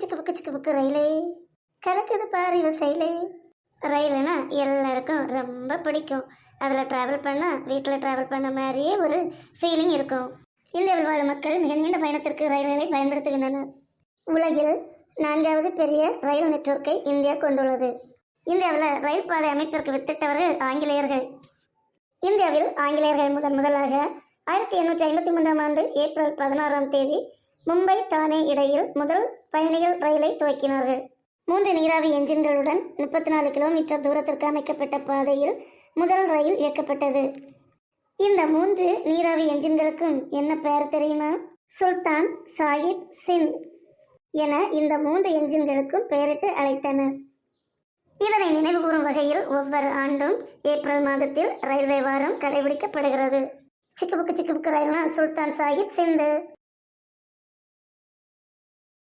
சிக்கு புக்கு சிக்கு புக்கு ரயிலே. கலக்குது பாரு இவ செயலே. ரயிலுனா எல்லாருக்கும் ரொம்ப பிடிக்கும். அதில் ட்ராவல் பண்ணால் வீட்டில் ட்ராவல் பண்ண மாதிரியே ஒரு ஃபீலிங் இருக்கும். இந்தியாவில் வாழும் மக்கள் மிக நீண்ட பயணத்திற்கு ரயில்களை பயன்படுத்துகின்றனர். உலகில் நான்காவது பெரிய ரயில் நெட்வொர்க்கை இந்தியா கொண்டுள்ளது. இந்தியாவில் ரயில் பாதை அமைப்பிற்கு வித்திட்டவர்கள் ஆங்கிலேயர்கள். இந்தியாவில் ஆங்கிலேயர்கள் முதன் முதலாக ஆயிரத்தி எண்ணூற்றி ஐம்பத்தி மூன்றாம் ஆண்டு ஏப்ரல் பதினாறாம் தேதி மும்பை தானே இடையில் முதல் பயணிகள் ரயிலை துவக்கினார்கள். மூன்று நீராவி என்ஜின்களுடன் முப்பத்தி நாலு கிலோமீட்டர் தூரத்திற்கு அமைக்கப்பட்ட பாதையில் முதல் ரயில் இயக்கப்பட்டது. இந்த மூன்று நீராவி என்ஜின்களுக்கும் என்ன பெயர் தெரியுமா? சுல்தான் சாஹிப் சிந்த் என இந்த மூன்று என்ஜின்களுக்கும் பெயரிட்டு அழைத்தனர். இதனை நினைவுகூறும் வகையில் ஒவ்வொரு ஆண்டும் ஏப்ரல் மாதத்தில் ரயில்வே வாரம் கடைபிடிக்கப்படுகிறது. சிக்குபுக்கு சிக்குபுக்கு ரயில்னா சுல்தான் சாஹிப் சிந்து.